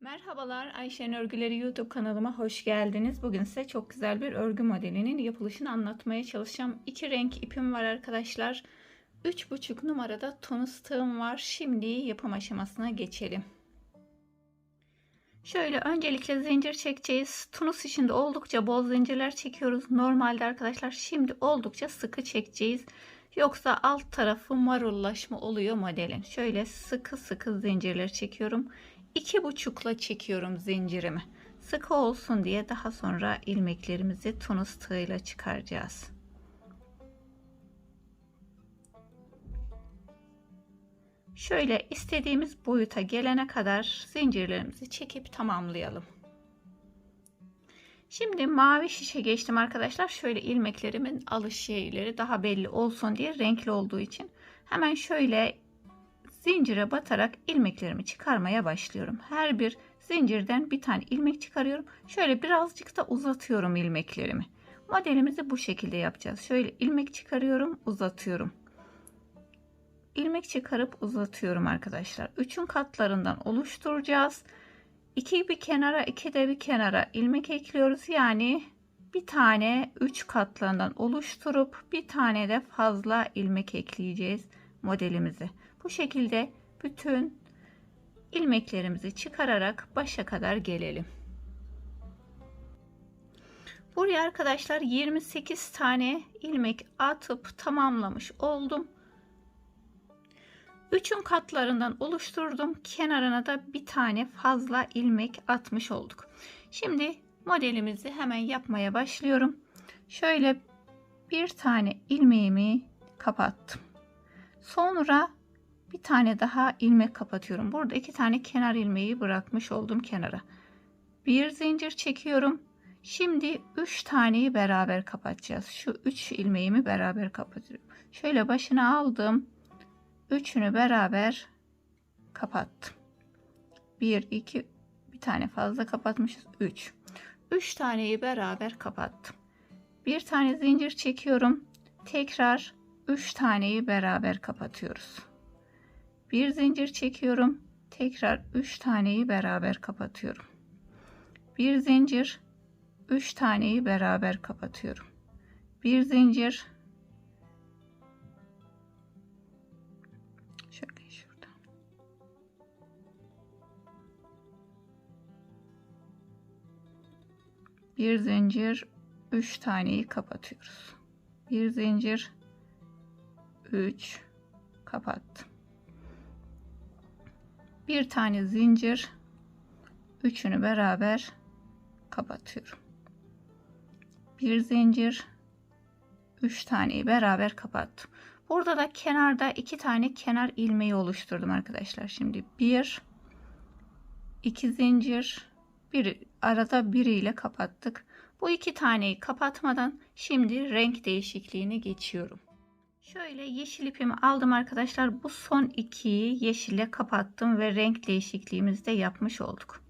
Merhabalar Ayşen Örgüleri YouTube kanalıma hoş geldiniz. Bugün size çok güzel bir örgü modelinin yapılışını anlatmaya çalışacağım. İki renk ipim var arkadaşlar. 3,5 numarada tonus tığım var. Şimdi yapım aşamasına geçelim. Şöyle öncelikle zincir çekeceğiz. Tunus içinde oldukça bol zincirler çekiyoruz. Normalde arkadaşlar şimdi oldukça sıkı çekeceğiz. Yoksa alt tarafı marullaşma oluyor modelin. Şöyle sıkı sıkı zincirler çekiyorum. İki buçukla çekiyorum zincirimi. Sıkı olsun diye daha sonra ilmeklerimizi tunus tığıyla çıkaracağız. Şöyle istediğimiz boyuta gelene kadar zincirlerimizi çekip tamamlayalım. Şimdi mavi şişe geçtim arkadaşlar. Şöyle ilmeklerimin alış şeyleri daha belli olsun diye renkli olduğu için hemen şöyle zincire batarak ilmeklerimi çıkarmaya başlıyorum. Her bir zincirden bir tane ilmek çıkarıyorum. Şöyle birazcık da uzatıyorum ilmeklerimi. Modelimizi bu şekilde yapacağız. Şöyle ilmek çıkarıyorum, uzatıyorum. İlmek çıkarıp uzatıyorum arkadaşlar. Üçün katlarından oluşturacağız. İki bir kenara, iki de bir kenara ilmek ekliyoruz. Yani bir tane üç katlarından oluşturup bir tane de fazla ilmek ekleyeceğiz modelimizi. Bu şekilde bütün ilmeklerimizi çıkararak başa kadar gelelim. Buraya arkadaşlar 28 tane ilmek atıp tamamlamış oldum. Üçün katlarından oluşturdum. Kenarına da bir tane fazla ilmek atmış olduk. Şimdi modelimizi hemen yapmaya başlıyorum. Şöyle bir tane ilmeğimi kapattım. Sonra bir tane daha ilmek kapatıyorum. Burada iki tane kenar ilmeği bırakmış oldum kenara. Bir zincir çekiyorum. Şimdi üç taneyi beraber kapatacağız. Şu üç ilmeğimi beraber kapatıyorum. Şöyle başına aldım. Üçünü beraber kapattım. Bir, iki, bir tane fazla kapatmışız. Üç. Üç taneyi beraber kapattım. Bir tane zincir çekiyorum. Tekrar üç taneyi beraber kapatıyoruz. Bir zincir çekiyorum. Tekrar 3 taneyi beraber kapatıyorum. Bir zincir 3 taneyi beraber kapatıyorum. Bir zincir Bir zincir 3 taneyi kapatıyoruz. Bir zincir 3 kapattım. Bir tane zincir üçünü beraber kapatıyorum. Bir zincir üç taneyi beraber kapattım. Burada da kenarda iki tane kenar ilmeği oluşturdum arkadaşlar. Şimdi bir iki zincir bir arada biriyle kapattık bu iki taneyi kapatmadan şimdi renk değişikliğine geçiyorum Şöyle yeşil ipimi aldım arkadaşlar. Bu son ikiyi yeşille kapattım ve renk değişikliğimizi de yapmış olduk.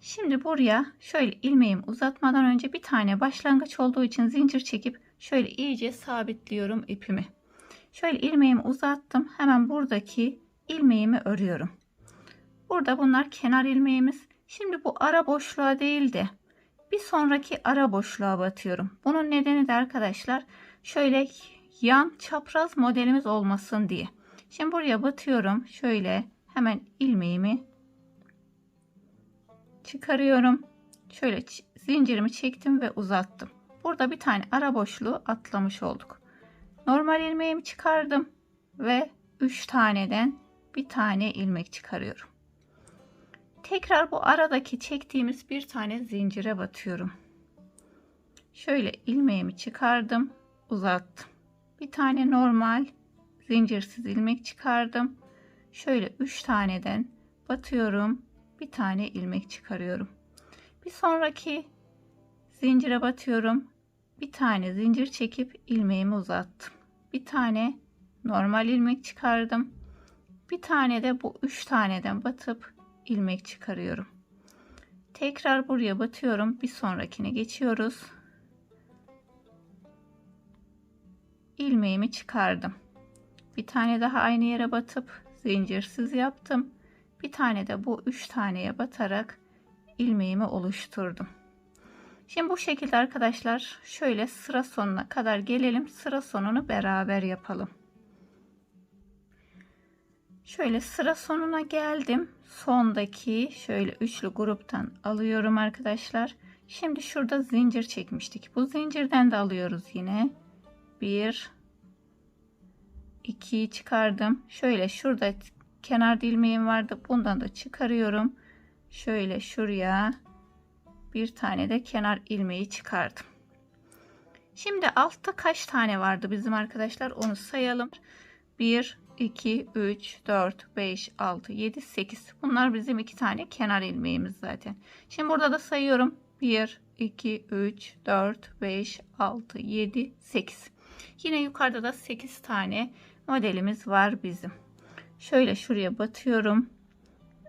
Şimdi buraya şöyle ilmeğimi uzatmadan önce bir tane başlangıç olduğu için zincir çekip şöyle iyice sabitliyorum ipimi. Şöyle ilmeğimi uzattım. Hemen buradaki ilmeğimi örüyorum. Burada bunlar kenar ilmeğimiz. Şimdi bu ara boşluğa değil de bir sonraki ara boşluğa batıyorum. Bunun nedeni de arkadaşlar şöyle yan çapraz modelimiz olmasın diye. Şimdi buraya batıyorum. Şöyle hemen ilmeğimi çıkarıyorum. Şöyle zincirimi çektim ve uzattım. Burada bir tane ara boşluğu atlamış olduk. Normal ilmeğimi çıkardım ve 3 taneden bir tane ilmek çıkarıyorum. Tekrar bu aradaki çektiğimiz bir tane zincire batıyorum. Şöyle ilmeğimi çıkardım, uzattım bir tane normal zincirsiz ilmek çıkardım. Şöyle 3 taneden batıyorum. Bir tane ilmek çıkarıyorum. Bir sonraki zincire batıyorum. Bir tane zincir çekip ilmeğimi uzattım. Bir tane normal ilmek çıkardım. Bir tane de bu 3 taneden batıp ilmek çıkarıyorum. Tekrar buraya batıyorum. Bir sonrakine geçiyoruz. ilmeğimi çıkardım. Bir tane daha aynı yere batıp zincirsiz yaptım. Bir tane de bu üç taneye batarak ilmeğimi oluşturdum. Şimdi bu şekilde arkadaşlar şöyle sıra sonuna kadar gelelim. Sıra sonunu beraber yapalım. Şöyle sıra sonuna geldim. Sondaki şöyle üçlü gruptan alıyorum arkadaşlar. Şimdi şurada zincir çekmiştik. Bu zincirden de alıyoruz yine. 1 2'yi çıkardım. Şöyle şurada kenar ilmeğim vardı. Bundan da çıkarıyorum. Şöyle şuraya bir tane de kenar ilmeği çıkardım. Şimdi altta kaç tane vardı bizim arkadaşlar onu sayalım. 1 2 3 4 5 6 7 8 bunlar bizim iki tane kenar ilmeğimiz zaten. Şimdi burada da sayıyorum. 1 2 3 4 5 6 7 8 yine yukarıda da 8 tane modelimiz var bizim. Şöyle şuraya batıyorum.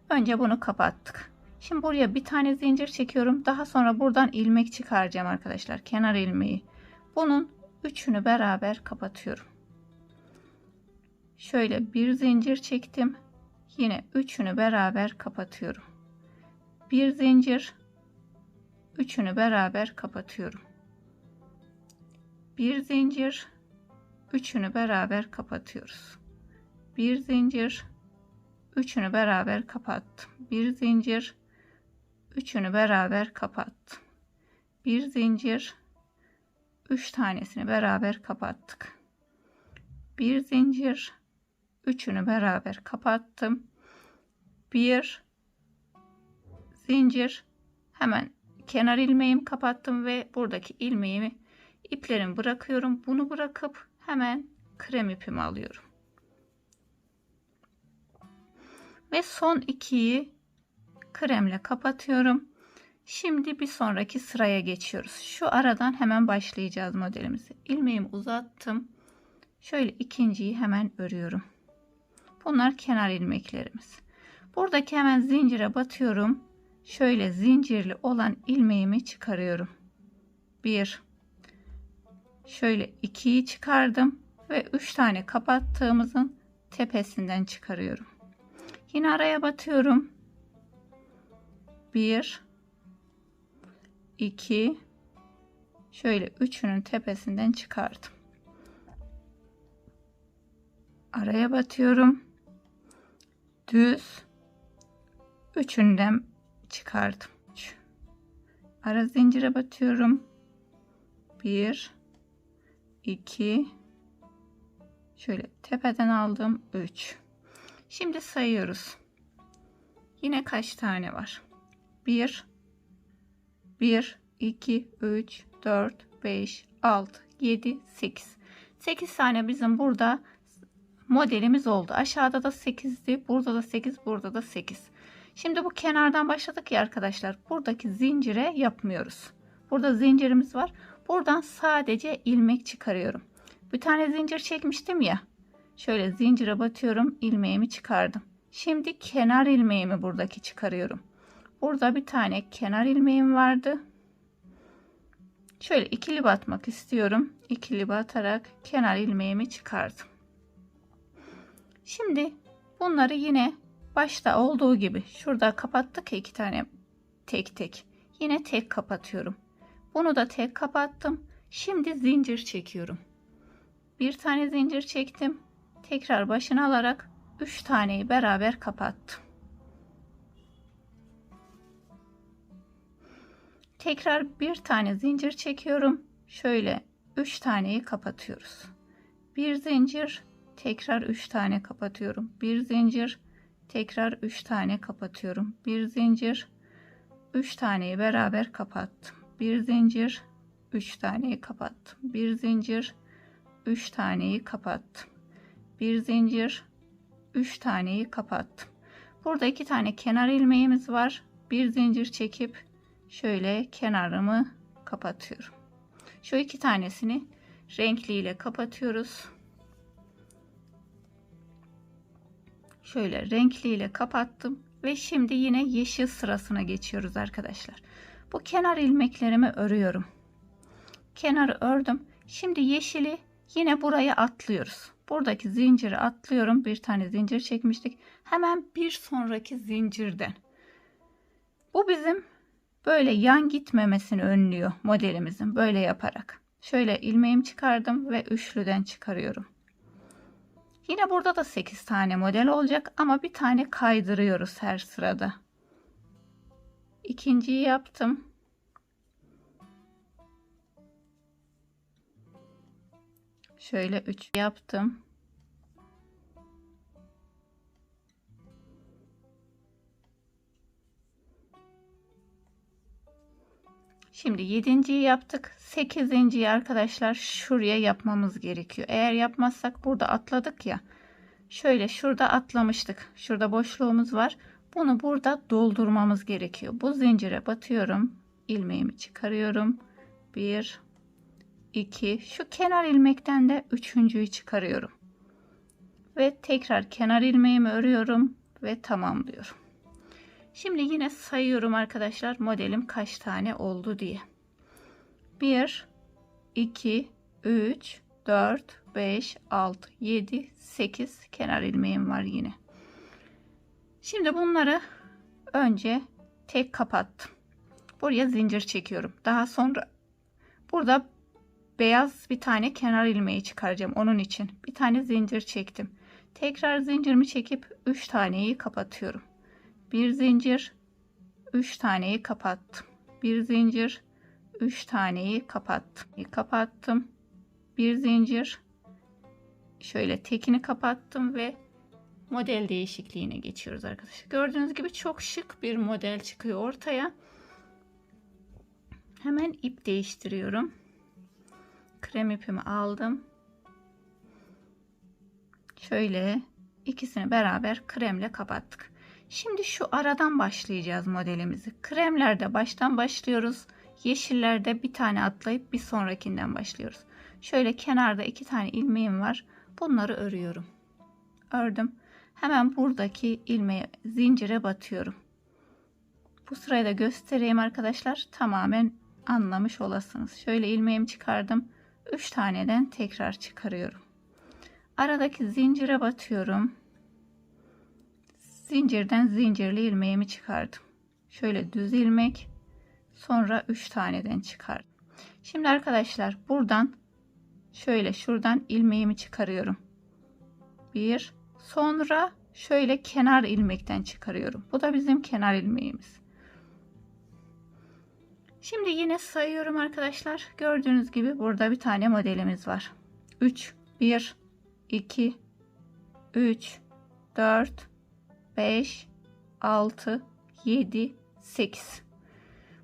Önce bunu kapattık. Şimdi buraya bir tane zincir çekiyorum. Daha sonra buradan ilmek çıkaracağım arkadaşlar. Kenar ilmeği. Bunun üçünü beraber kapatıyorum. Şöyle bir zincir çektim. Yine üçünü beraber kapatıyorum. Bir zincir, üçünü beraber kapatıyorum. Bir zincir, üçünü beraber kapatıyoruz. Bir zincir, üçünü beraber kapattım. Bir zincir, üçünü beraber kapattım. Bir zincir, üç tanesini beraber kapattık. Bir zincir, üçünü beraber kapattım. Bir zincir, hemen kenar ilmeğimi kapattım ve buradaki ilmeğimi iplerimi bırakıyorum. Bunu bırakıp hemen krem ipimi alıyorum. Ve son ikiyi kremle kapatıyorum. Şimdi bir sonraki sıraya geçiyoruz. Şu aradan hemen başlayacağız modelimizi. İlmeğimi uzattım. Şöyle ikinciyi hemen örüyorum. Bunlar kenar ilmeklerimiz. Buradaki hemen zincire batıyorum. Şöyle zincirli olan ilmeğimi çıkarıyorum. 1 Şöyle 2'yi çıkardım ve 3 tane kapattığımızın tepesinden çıkarıyorum. Yine araya batıyorum. 1 2 şöyle üçünün tepesinden çıkardım. Araya batıyorum. Düz. Üçünden çıkardım. Ara zincire batıyorum. 1 2 şöyle tepeden aldım. 3 şimdi sayıyoruz. Yine kaç tane var? 1 1 2 3 4 5 6 7 8 8 tane bizim burada modelimiz oldu aşağıda da 8'di burada da 8 burada da 8 şimdi bu kenardan başladık ya arkadaşlar buradaki zincire yapmıyoruz burada zincirimiz var Buradan sadece ilmek çıkarıyorum. Bir tane zincir çekmiştim ya. Şöyle zincire batıyorum. ilmeğimi çıkardım. Şimdi kenar ilmeğimi buradaki çıkarıyorum. Burada bir tane kenar ilmeğim vardı. Şöyle ikili batmak istiyorum. İkili batarak kenar ilmeğimi çıkardım. Şimdi bunları yine başta olduğu gibi şurada kapattık iki tane tek tek. Yine tek kapatıyorum. Bunu da tek kapattım. Şimdi zincir çekiyorum. Bir tane zincir çektim. Tekrar başına alarak 3 taneyi beraber kapattım. Tekrar bir tane zincir çekiyorum. Şöyle 3 taneyi kapatıyoruz. Bir zincir, tekrar 3 tane kapatıyorum. Bir zincir, tekrar 3 tane kapatıyorum. Bir zincir, 3 taneyi beraber kapattım. Bir zincir 3 taneyi kapattım. Bir zincir 3 taneyi kapattım. Bir zincir 3 taneyi kapattım. Burada iki tane kenar ilmeğimiz var. Bir zincir çekip şöyle kenarımı kapatıyorum. Şu iki tanesini renkli ile kapatıyoruz şöyle renkli ile kapattım ve şimdi yine yeşil sırasına geçiyoruz arkadaşlar bu kenar ilmeklerimi örüyorum. Kenarı ördüm. Şimdi yeşili Yine buraya atlıyoruz. Buradaki zinciri atlıyorum. Bir tane zincir çekmiştik. Hemen bir sonraki zincirden. Bu bizim böyle yan gitmemesini önlüyor modelimizin böyle yaparak. Şöyle ilmeğimi çıkardım ve üçlüden çıkarıyorum. Yine burada da 8 tane model olacak ama bir tane kaydırıyoruz her sırada. İkinciyi yaptım. Şöyle 3 yaptım. Şimdi yedinciyi yaptık. Sekizinciyi arkadaşlar şuraya yapmamız gerekiyor. Eğer yapmazsak burada atladık ya. Şöyle şurada atlamıştık. Şurada boşluğumuz var. Bunu burada doldurmamız gerekiyor. Bu zincire batıyorum. ilmeğimi çıkarıyorum. Bir, iki. Şu kenar ilmekten de üçüncüyü çıkarıyorum. Ve tekrar kenar ilmeğimi örüyorum ve tamamlıyorum. Şimdi yine sayıyorum arkadaşlar modelim kaç tane oldu diye. 1 2 3 4 5 6 7 8 kenar ilmeğim var yine. Şimdi bunları önce tek kapattım. Buraya zincir çekiyorum. Daha sonra burada beyaz bir tane kenar ilmeği çıkaracağım onun için. Bir tane zincir çektim. Tekrar zincirimi çekip 3 taneyi kapatıyorum bir zincir 3 taneyi kapattım. Bir zincir 3 taneyi kapattım. Kapattım. Bir zincir şöyle tekini kapattım ve model değişikliğine geçiyoruz arkadaşlar. Gördüğünüz gibi çok şık bir model çıkıyor ortaya. Hemen ip değiştiriyorum. Krem ipimi aldım. Şöyle ikisini beraber kremle kapattık Şimdi şu aradan başlayacağız modelimizi. Kremlerde baştan başlıyoruz. Yeşillerde bir tane atlayıp bir sonrakinden başlıyoruz. Şöyle kenarda iki tane ilmeğim var. Bunları örüyorum. Ördüm. Hemen buradaki ilmeği zincire batıyorum. Bu sırayı da göstereyim arkadaşlar. Tamamen anlamış olasınız. Şöyle ilmeğimi çıkardım. 3 taneden tekrar çıkarıyorum. Aradaki zincire batıyorum zincirden zincirli ilmeğimi çıkardım. Şöyle düz ilmek sonra 3 taneden çıkardım. Şimdi arkadaşlar buradan şöyle şuradan ilmeğimi çıkarıyorum. Bir sonra şöyle kenar ilmekten çıkarıyorum. Bu da bizim kenar ilmeğimiz. Şimdi yine sayıyorum arkadaşlar. Gördüğünüz gibi burada bir tane modelimiz var. 3 1 2 3 4 5, 6, 7, 8.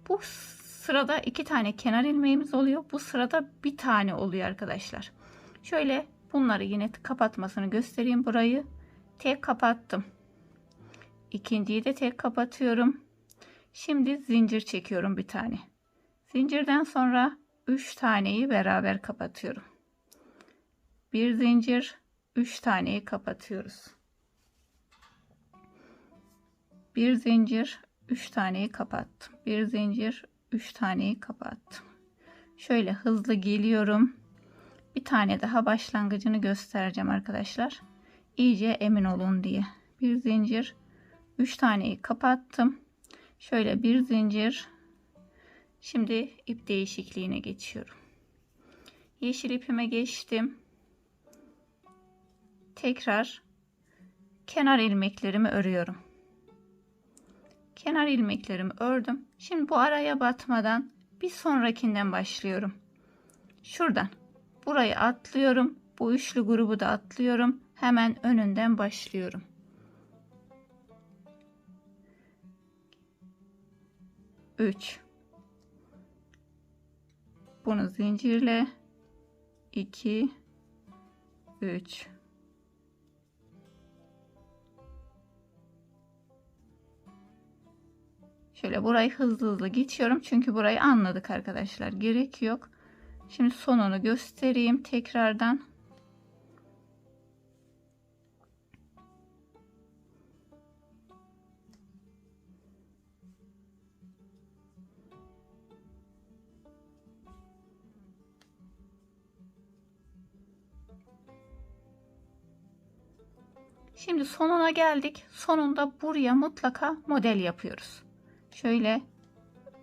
Bu sırada iki tane kenar ilmeğimiz oluyor. Bu sırada bir tane oluyor arkadaşlar. Şöyle bunları yine kapatmasını göstereyim burayı. Tek kapattım. İkinciyi de tek kapatıyorum. Şimdi zincir çekiyorum bir tane. Zincirden sonra 3 taneyi beraber kapatıyorum. Bir zincir, 3 taneyi kapatıyoruz bir zincir 3 taneyi kapattım. Bir zincir 3 taneyi kapattım. Şöyle hızlı geliyorum. Bir tane daha başlangıcını göstereceğim arkadaşlar. İyice emin olun diye. Bir zincir 3 taneyi kapattım. Şöyle bir zincir. Şimdi ip değişikliğine geçiyorum. Yeşil ipime geçtim. Tekrar kenar ilmeklerimi örüyorum kenar ilmeklerimi ördüm. Şimdi bu araya batmadan bir sonrakinden başlıyorum. Şuradan burayı atlıyorum. Bu üçlü grubu da atlıyorum. Hemen önünden başlıyorum. Üç. Bunu zincirle 2 3 Şöyle burayı hızlı hızlı geçiyorum. Çünkü burayı anladık arkadaşlar. Gerek yok. Şimdi sonunu göstereyim tekrardan. Şimdi sonuna geldik. Sonunda buraya mutlaka model yapıyoruz. Şöyle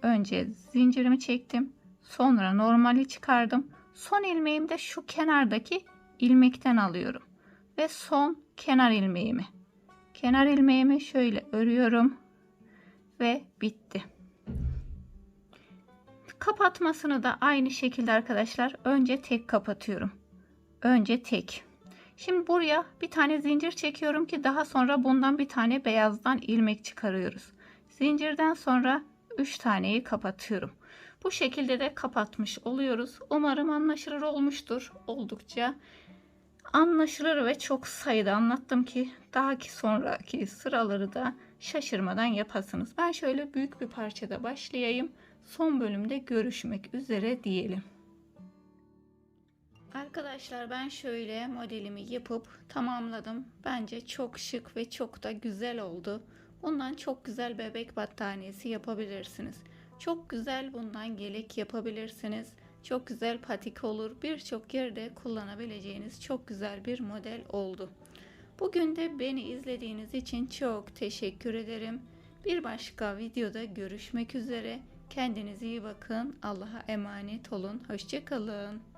önce zincirimi çektim. Sonra normali çıkardım. Son ilmeğimi de şu kenardaki ilmekten alıyorum. Ve son kenar ilmeğimi. Kenar ilmeğimi şöyle örüyorum. Ve bitti. Kapatmasını da aynı şekilde arkadaşlar. Önce tek kapatıyorum. Önce tek. Şimdi buraya bir tane zincir çekiyorum ki daha sonra bundan bir tane beyazdan ilmek çıkarıyoruz. Zincirden sonra 3 taneyi kapatıyorum. Bu şekilde de kapatmış oluyoruz. Umarım anlaşılır olmuştur. Oldukça anlaşılır ve çok sayıda anlattım ki daha ki sonraki sıraları da şaşırmadan yapasınız. Ben şöyle büyük bir parçada başlayayım. Son bölümde görüşmek üzere diyelim. Arkadaşlar ben şöyle modelimi yapıp tamamladım. Bence çok şık ve çok da güzel oldu. Bundan çok güzel bebek battaniyesi yapabilirsiniz. Çok güzel bundan gelek yapabilirsiniz. Çok güzel patik olur. Birçok yerde kullanabileceğiniz çok güzel bir model oldu. Bugün de beni izlediğiniz için çok teşekkür ederim. Bir başka videoda görüşmek üzere. Kendinize iyi bakın. Allah'a emanet olun. Hoşçakalın.